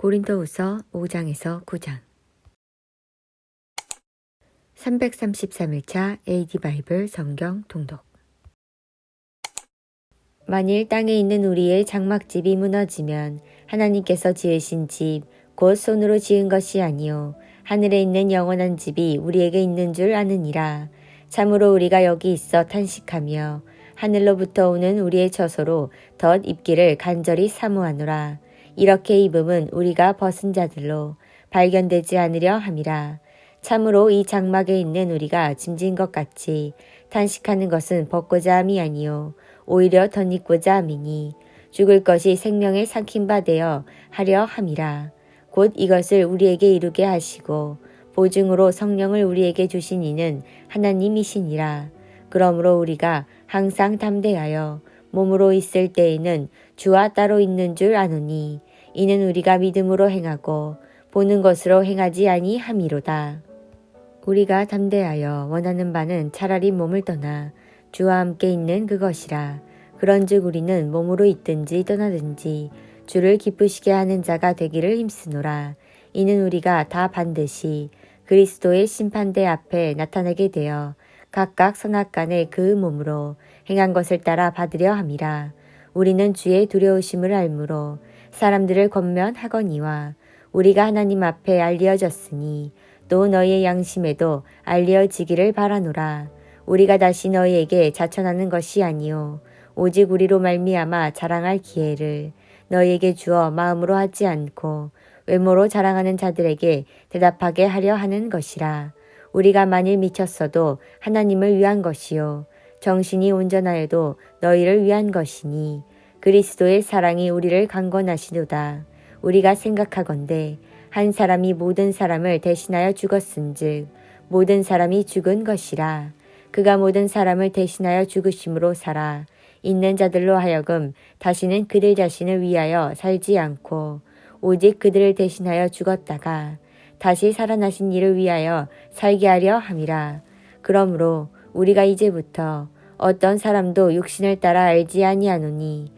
고린도후서 5장에서 9장 333일차 AD 바이블 성경 통독 만일 땅에 있는 우리의 장막집이 무너지면 하나님께서 지으신 집, 곧 손으로 지은 것이 아니요 하늘에 있는 영원한 집이 우리에게 있는 줄 아느니라. 참으로 우리가 여기 있어 탄식하며 하늘로부터 오는 우리의 처소로 덧 입기를 간절히 사모하노라. 이렇게 입음은 우리가 벗은 자들로 발견되지 않으려 함이라. 참으로 이 장막에 있는 우리가 짐진 것 같이 탄식하는 것은 벗고자 함이 아니요 오히려 덧입고자 함이니 죽을 것이 생명의 삼킨 바 되어 하려 함이라. 곧 이것을 우리에게 이루게 하시고 보증으로 성령을 우리에게 주신 이는 하나님이시니라. 그러므로 우리가 항상 담대하여 몸으로 있을 때에는 주와 따로 있는 줄 아노니 이는 우리가 믿음으로 행하고 보는 것으로 행하지 아니함이로다. 우리가 담대하여 원하는 바는 차라리 몸을 떠나 주와 함께 있는 그것이라. 그런즉 우리는 몸으로 있든지 떠나든지 주를 기쁘시게 하는 자가 되기를 힘쓰노라. 이는 우리가 다 반드시 그리스도의 심판대 앞에 나타나게 되어 각각 선악간의 그 몸으로 행한 것을 따라 받으려 함이라. 우리는 주의 두려우심을 알므로 사람들을 권면하거니와 우리가 하나님 앞에 알려졌으니 또 너희의 양심에도 알려지기를 바라노라. 우리가 다시 너희에게 자천하는 것이 아니요 오직 우리로 말미암아 자랑할 기회를 너희에게 주어 마음으로 하지 않고 외모로 자랑하는 자들에게 대답하게 하려 하는 것이라. 우리가 만일 미쳤어도 하나님을 위한 것이요 정신이 온전하여도 너희를 위한 것이니 그리스도의 사랑이 우리를 강건하시도다. 우리가 생각하건대 한 사람이 모든 사람을 대신하여 죽었은즉 모든 사람이 죽은 것이라. 그가 모든 사람을 대신하여 죽으심으로 살아 있는 자들로 하여금 다시는 그들 자신을 위하여 살지 않고 오직 그들을 대신하여 죽었다가 다시 살아나신 이를 위하여 살게 하려 함이라. 그러므로 우리가 이제부터 어떤 사람도 육신을 따라 알지 아니하노니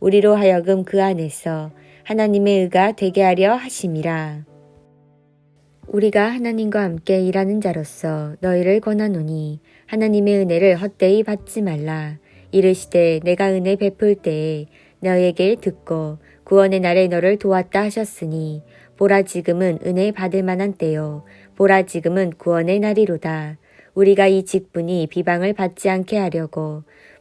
우리로 하여금 그 안에서 하나님의 의가 되게 하려 하심이라. 우리가 하나님과 함께 일하는 자로서 너희를 권하노니 하나님의 은혜를 헛되이 받지 말라. 이르시되 내가 은혜 베풀 때에 너에게 듣고 구원의 날에 너를 도왔다 하셨으니 보라 지금은 은혜 받을 만한 때요 보라 지금은 구원의 날이로다. 우리가 이 직분이 비방을 받지 않게 하려고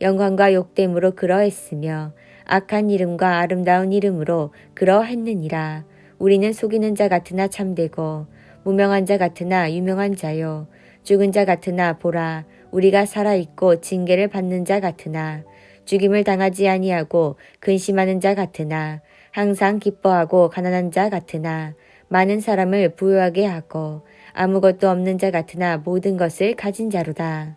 영광과 욕됨으로 그러했으며 악한 이름과 아름다운 이름으로 그러했느니라. 우리는 속이는 자 같으나 참되고 무명한 자 같으나 유명한 자요 죽은 자 같으나 보라 우리가 살아 있고 징계를 받는 자 같으나 죽임을 당하지 아니하고 근심하는 자 같으나 항상 기뻐하고 가난한 자 같으나 많은 사람을 부유하게 하고 아무것도 없는 자 같으나 모든 것을 가진 자로다.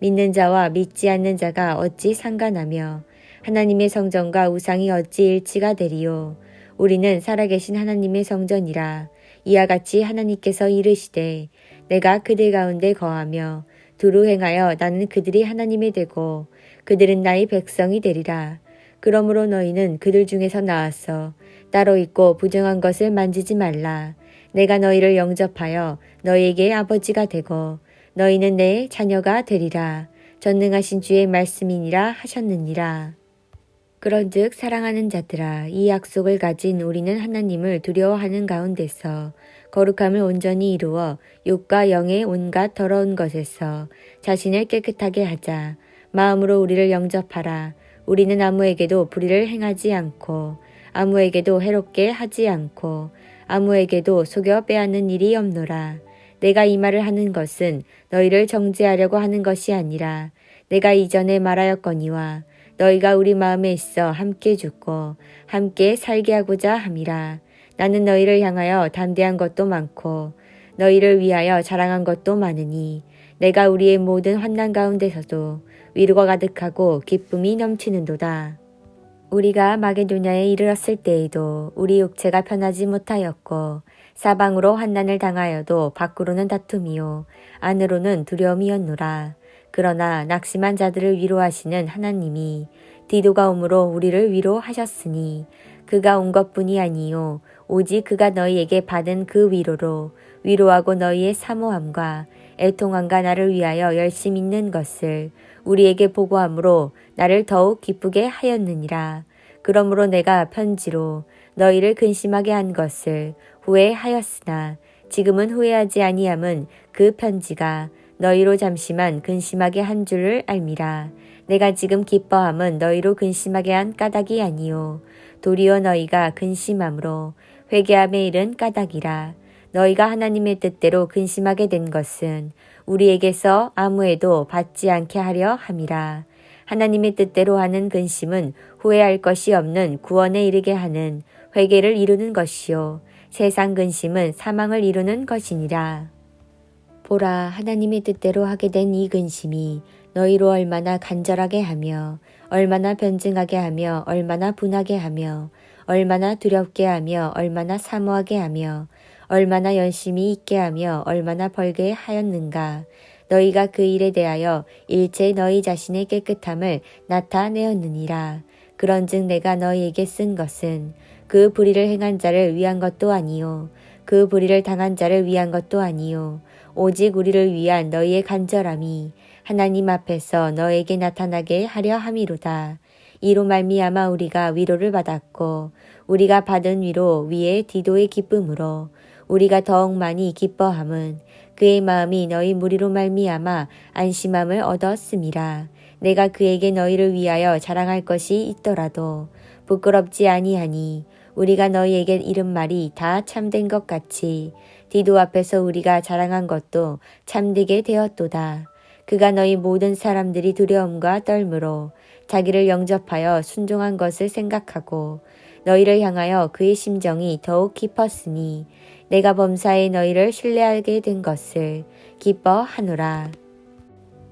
믿는 자와 믿지 않는 자가 어찌 상관하며 하나님의 성전과 우상이 어찌 일치가 되리요. 우리는 살아계신 하나님의 성전이라. 이와 같이 하나님께서 이르시되 내가 그들 가운데 거하며 두루 행하여 나는 그들이 하나님이 되고 그들은 나의 백성이 되리라. 그러므로 너희는 그들 중에서 나왔어 따로 있고 부정한 것을 만지지 말라. 내가 너희를 영접하여 너희에게 아버지가 되고 너희는 내 자녀가 되리라. 전능하신 주의 말씀이니라 하셨느니라. 그런즉 사랑하는 자들아 이 약속을 가진 우리는 하나님을 두려워하는 가운데서 거룩함을 온전히 이루어 육과 영의 온갖 더러운 것에서 자신을 깨끗하게 하자 마음으로 우리를 영접하라 우리는 아무에게도 불의를 행하지 않고 아무에게도 해롭게 하지 않고 아무에게도 속여 빼앗는 일이 없노라 내가 이 말을 하는 것은 너희를 정죄하려고 하는 것이 아니라 내가 이전에 말하였거니와 너희가 우리 마음에 있어 함께 죽고 함께 살게 하고자 함이라. 나는 너희를 향하여 담대한 것도 많고 너희를 위하여 자랑한 것도 많으니 내가 우리의 모든 환난 가운데서도 위로가 가득하고 기쁨이 넘치는도다. 우리가 마게도냐에 이르렀을 때에도 우리 육체가 편하지 못하였고 사방으로 환난을 당하여도 밖으로는 다툼이요 안으로는 두려움이었노라. 그러나 낙심한 자들을 위로하시는 하나님이 디도가 오므로 우리를 위로하셨으니 그가 온 것뿐이 아니요 오직 그가 너희에게 받은 그 위로로 위로하고 너희의 사모함과 애통함과 나를 위하여 열심 있는 것을 우리에게 보고함으로 나를 더욱 기쁘게 하였느니라. 그러므로 내가 편지로 너희를 근심하게 한 것을 후회하였으나 지금은 후회하지 아니함은 그 편지가 너희로 잠시만 근심하게 한 줄을 알미라. 내가 지금 기뻐함은 너희로 근심하게 한 까닭이 아니요. 도리어 너희가 근심함으로 회개함에 이른 까닭이라. 너희가 하나님의 뜻대로 근심하게 된 것은 우리에게서 아무에도 받지 않게 하려 함이라. 하나님의 뜻대로 하는 근심은 후회할 것이 없는 구원에 이르게 하는 회개를 이루는 것이요. 세상 근심은 사망을 이루는 것이니라. 보라, 하나님의 뜻대로 하게 된 이 근심이 너희로 얼마나 간절하게 하며, 얼마나 변증하게 하며, 얼마나 분하게 하며, 얼마나 두렵게 하며, 얼마나 사모하게 하며, 얼마나 열심히 있게 하며, 얼마나 벌게 하였는가. 너희가 그 일에 대하여 일체 너희 자신의 깨끗함을 나타내었느니라. 그런즉 내가 너희에게 쓴 것은 그 불의를 행한 자를 위한 것도 아니요. 그 불의를 당한 자를 위한 것도 아니요. 오직 우리를 위한 너희의 간절함이 하나님 앞에서 너에게 나타나게 하려 함이로다. 이로 말미암아 우리가 위로를 받았고 우리가 받은 위로 위에 디도의 기쁨으로 우리가 더욱 많이 기뻐함은 그의 마음이 너희 무리로 말미암아 안심함을 얻었음이라. 내가 그에게 너희를 위하여 자랑할 것이 있더라도 부끄럽지 아니하니 우리가 너희에게 이른 말이 다 참된 것 같이 디도 앞에서 우리가 자랑한 것도 참되게 되었도다. 그가 너희 모든 사람들이 두려움과 떨므로 자기를 영접하여 순종한 것을 생각하고 너희를 향하여 그의 심정이 더욱 깊었으니 내가 범사에 너희를 신뢰하게 된 것을 기뻐하노라.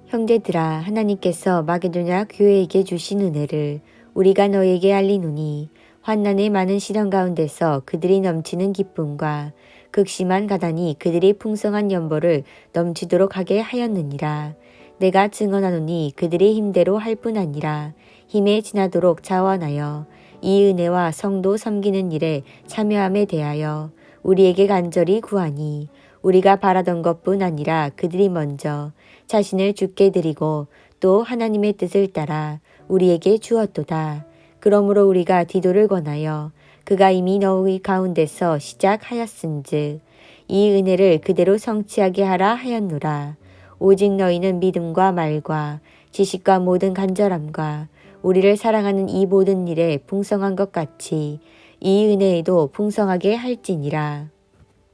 형제들아 하나님께서 마게도냐 교회에게 주신 은혜를 우리가 너에게 알리노니 환난의 많은 시련 가운데서 그들이 넘치는 기쁨과 극심한 가단이 그들이 풍성한 연보를 넘치도록 하게 하였느니라. 내가 증언하노니 그들의 힘대로 할 뿐 아니라 힘에 지나도록 자원하여 이 은혜와 성도 섬기는 일에 참여함에 대하여 우리에게 간절히 구하니 우리가 바라던 것뿐 아니라 그들이 먼저 자신을 죽게 드리고 또 하나님의 뜻을 따라 우리에게 주었도다. 그러므로 우리가 디도를 권하여 그가 이미 너희 가운데서 시작하였은즉 이 은혜를 그대로 성취하게 하라 하였노라. 오직 너희는 믿음과 말과 지식과 모든 간절함과 우리를 사랑하는 이 모든 일에 풍성한 것 같이 이 은혜에도 풍성하게 할지니라.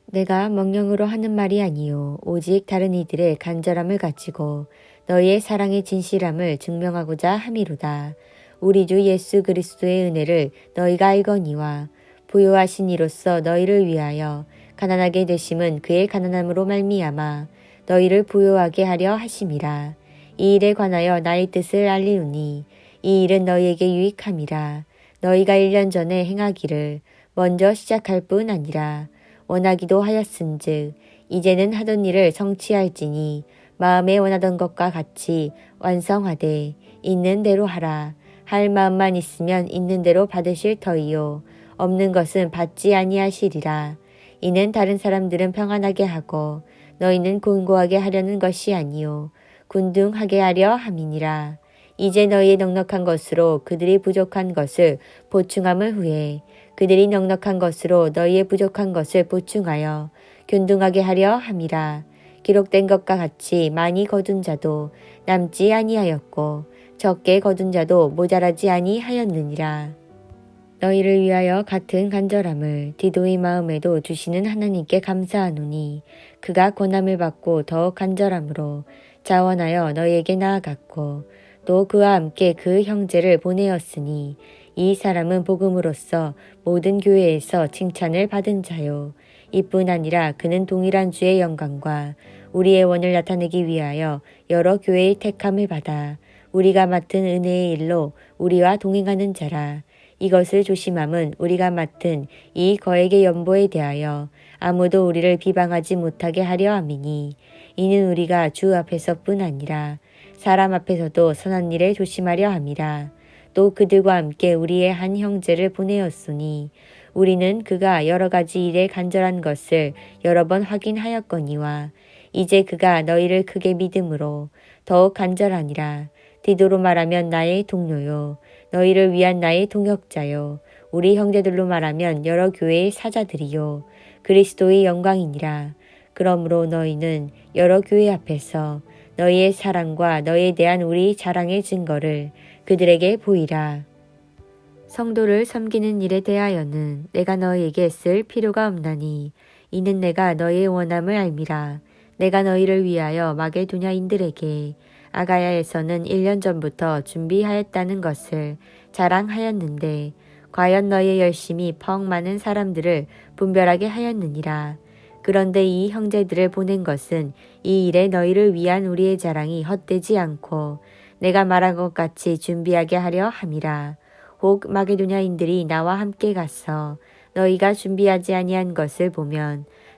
내가 명령으로 하는 말이 아니요 오직 다른 이들의 간절함을 가지고 너희의 사랑의 진실함을 증명하고자 함이로다. 우리 주 예수 그리스도의 은혜를 너희가 알거니와 부요하신 이로서 너희를 위하여 가난하게 되심은 그의 가난함으로 말미암아 너희를 부요하게 하려 하심이라. 이 일에 관하여 나의 뜻을 알리우니 이 일은 너희에게 유익함이라. 너희가 1년 전에 행하기를 먼저 시작할 뿐 아니라 원하기도 하였은즉 이제는 하던 일을 성취할지니 마음에 원하던 것과 같이 완성하되 있는 대로 하라. 할 마음만 있으면 있는 대로 받으실 터이요. 없는 것은 받지 아니하시리라. 이는 다른 사람들은 평안하게 하고 너희는 곤고하게 하려는 것이 아니요 군둥하게 하려 함이니라. 이제 너희의 넉넉한 것으로 그들이 부족한 것을 보충함을 후에 그들이 넉넉한 것으로 너희의 부족한 것을 보충하여 균등하게 하려 함이라. 기록된 것과 같이 많이 거둔 자도 남지 아니하였고 적게 거둔 자도 모자라지 아니하였느니라. 너희를 위하여 같은 간절함을 디도의 마음에도 주시는 하나님께 감사하노니 그가 고난을 받고 더욱 간절함으로 자원하여 너희에게 나아갔고 또 그와 함께 그 형제를 보내었으니 이 사람은 복음으로써 모든 교회에서 칭찬을 받은 자요. 이뿐 아니라 그는 동일한 주의 영광과 우리의 원을 나타내기 위하여 여러 교회의 택함을 받아 우리가 맡은 은혜의 일로 우리와 동행하는 자라. 이것을 조심함은 우리가 맡은 이 거액의 연보에 대하여 아무도 우리를 비방하지 못하게 하려 함이니 이는 우리가 주 앞에서뿐 아니라 사람 앞에서도 선한 일에 조심하려 함이라. 또 그들과 함께 우리의 한 형제를 보내었으니 우리는 그가 여러 가지 일에 간절한 것을 여러 번 확인하였거니와 이제 그가 너희를 크게 믿음으로 더욱 간절하니라. 디도로 말하면 나의 동료요. 너희를 위한 나의 동역자요. 우리 형제들로 말하면 여러 교회의 사자들이요. 그리스도의 영광이니라. 그러므로 너희는 여러 교회 앞에서 너희의 사랑과 너희에 대한 우리 자랑의 증거를 그들에게 보이라. 성도를 섬기는 일에 대하여는 내가 너희에게 쓸 필요가 없나니 이는 내가 너희의 원함을 알미라. 내가 너희를 위하여 마게도냐인들에게 아가야에서는 1년 전부터 준비하였다는 것을 자랑하였는데 과연 너희의 열심이 펑 많은 사람들을 분별하게 하였느니라. 그런데 이 형제들을 보낸 것은 이 일에 너희를 위한 우리의 자랑이 헛되지 않고 내가 말한 것 같이 준비하게 하려 함이라. 혹 마게도냐인들이 나와 함께 갔어. 너희가 준비하지 아니한 것을 보면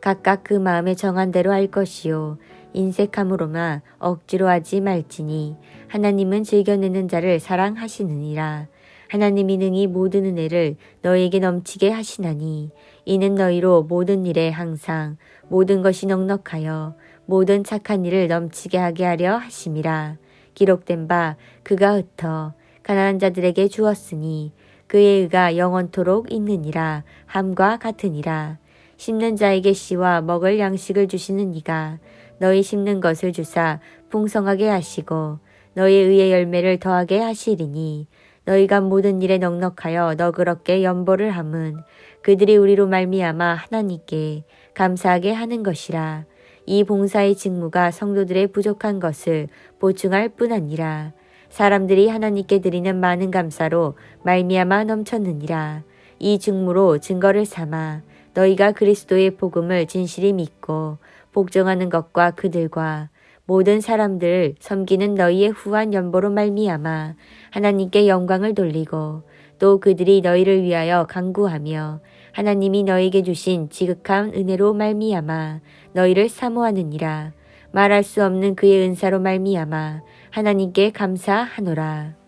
각각 그 마음에 정한 대로 할 것이요. 인색함으로만 억지로 하지 말지니 하나님은 즐겨내는 자를 사랑하시느니라. 하나님이 능히 모든 은혜를 너에게 넘치게 하시나니 이는 너희로 모든 일에 항상 모든 것이 넉넉하여 모든 착한 일을 넘치게 하게 하려 하심이라. 기록된 바 그가 흩어 가난한 자들에게 주었으니 그의 의가 영원토록 있느니라 함과 같으니라. 심는 자에게 씨와 먹을 양식을 주시는 이가 너희 심는 것을 주사 풍성하게 하시고 너희 의의 열매를 더하게 하시리니 너희가 모든 일에 넉넉하여 너그럽게 연보를 함은 그들이 우리로 말미암아 하나님께 감사하게 하는 것이라. 이 봉사의 직무가 성도들의 부족한 것을 보충할 뿐 아니라 사람들이 하나님께 드리는 많은 감사로 말미암아 넘쳤느니라. 이 증무로 증거를 삼아 너희가 그리스도의 복음을 진실히 믿고 복종하는 것과 그들과 모든 사람들을 섬기는 너희의 후한 연보로 말미암아 하나님께 영광을 돌리고 또 그들이 너희를 위하여 강구하며 하나님이 너희에게 주신 지극한 은혜로 말미암아 너희를 사모하느니라 말할 수 없는 그의 은사로 말미암아 하나님께 감사하노라.